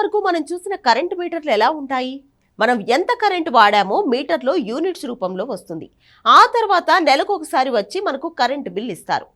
వరకు మనం చూసిన కరెంటు మీటర్లు ఎలా ఉంటాయి? మనం ఎంత కరెంటు వాడామో మీటర్లో యూనిట్స్ రూపంలో వస్తుంది. ఆ తర్వాత నెలకు ఒకసారి వచ్చి మనకు కరెంటు బిల్ ఇస్తారు.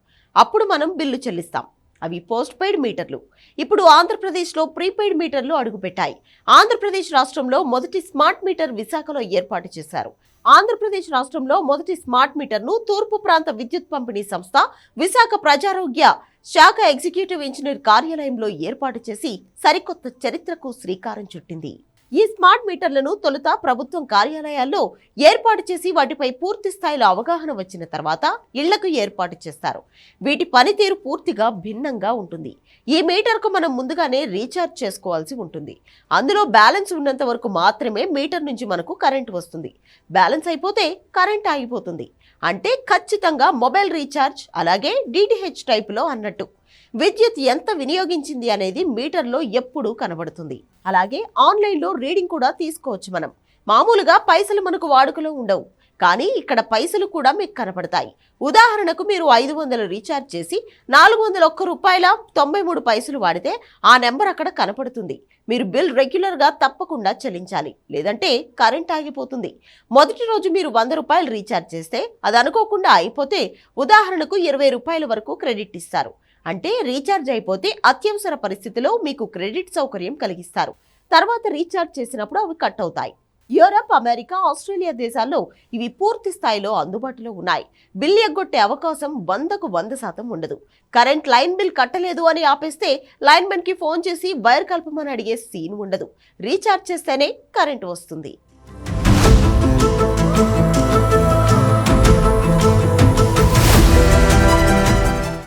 అప్పుడు మనం బిల్లు చెల్లిస్తాం. అవి పోస్ట్ పెయిడ్ మీటర్లు. ఇప్పుడు ఆంధ్రప్రదేశ్లో ప్రీపెయిడ్ మీటర్లు అడుగుపెట్టాయి. ఆంధ్రప్రదేశ్ రాష్ట్రంలో మొదటి స్మార్ట్ మీటర్ విశాఖలో ఏర్పాటు చేశారు. ఆంధ్రప్రదేశ్ రాష్ట్రంలో మొదటి స్మార్ట్ మీటర్ను తూర్పు ప్రాంత విద్యుత్ పంపిణీ సంస్థ విశాఖ ప్రజారోగ్య శాఖ ఎగ్జిక్యూటివ్ ఇంజనీర్ కార్యాలయంలో ఏర్పాటు చేసి సరికొత్త చరిత్రకు శ్రీకారం చుట్టింది. ఈ స్మార్ట్ మీటర్లను తొలుత ప్రభుత్వం కార్యాలయాల్లో ఏర్పాటు చేసి వాటిపై పూర్తి స్థాయిలో అవగాహన వచ్చిన తర్వాత ఇళ్ళకు ఏర్పాటు చేస్తారు. వీటి పనితీరు పూర్తిగా భిన్నంగా ఉంటుంది. ఈ మీటర్కు మనం ముందుగానే రీఛార్జ్ చేసుకోవాల్సి ఉంటుంది. అందులో బ్యాలెన్స్ ఉన్నంత వరకు మాత్రమే మీటర్ నుంచి మనకు కరెంట్ వస్తుంది. బ్యాలెన్స్ అయిపోతే కరెంట్ ఆగిపోతుంది. అంటే ఖచ్చితంగా మొబైల్ రీఛార్జ్ అలాగే డిటిహెచ్ టైపులో అన్నట్టు. విద్యుత్ ఎంత వినియోగించింది అనేది మీటర్లో ఎప్పుడూ కనబడుతుంది. అలాగే ఆన్లైన్లో రీడింగ్ కూడా తీసుకోవచ్చు మనం. మామూలుగా పైసలు మనకు వాడుకలో ఉండవు. కానీ ఇక్కడ పైసలు కూడా మీకు కనపడతాయి ఉదాహరణకు మీరు ఐదు వందలు రీఛార్జ్ చేసి నాలుగు వందల ఒక్క రూపాయల తొంభై మూడు పైసలు వాడితే ఆ నెంబర్ అక్కడ కనపడుతుంది. మీరు బిల్ రెగ్యులర్గా తప్పకుండా చెల్లించాలి. లేదంటే కరెంట్ ఆగిపోతుంది. మొదటి రోజు మీరు వంద రూపాయలు రీఛార్జ్ చేస్తే అది అనుకోకుండా అయిపోతే ఉదాహరణకు ఇరవై రూపాయల వరకు క్రెడిట్ ఇస్తారు. అంటే రీఛార్జ్ అయిపోతే అత్యవసర పరిస్థితిలో మీకు క్రెడిట్ సౌకర్యం కలిగిస్తారు. తర్వాత రీఛార్జ్ చేసినప్పుడు అవి కట్ అవుతాయి. యూరప్ అమెరికా ఆస్ట్రేలియా దేశాల్లో ఇవి పూర్తి స్థాయిలో అందుబాటులో ఉన్నాయి. బిల్ ఎగ్గొట్టే అవకాశం వందకు వంద శాతం ఉండదు. కరెంట్ లైన్ బిల్ కట్టలేదు అని ఆపేస్తే లైన్మెన్కి ఫోన్ చేసి వైర్ కల్పమని అడిగే సీన్ ఉండదు. రీఛార్జ్ చేస్తేనే కరెంట్ వస్తుంది.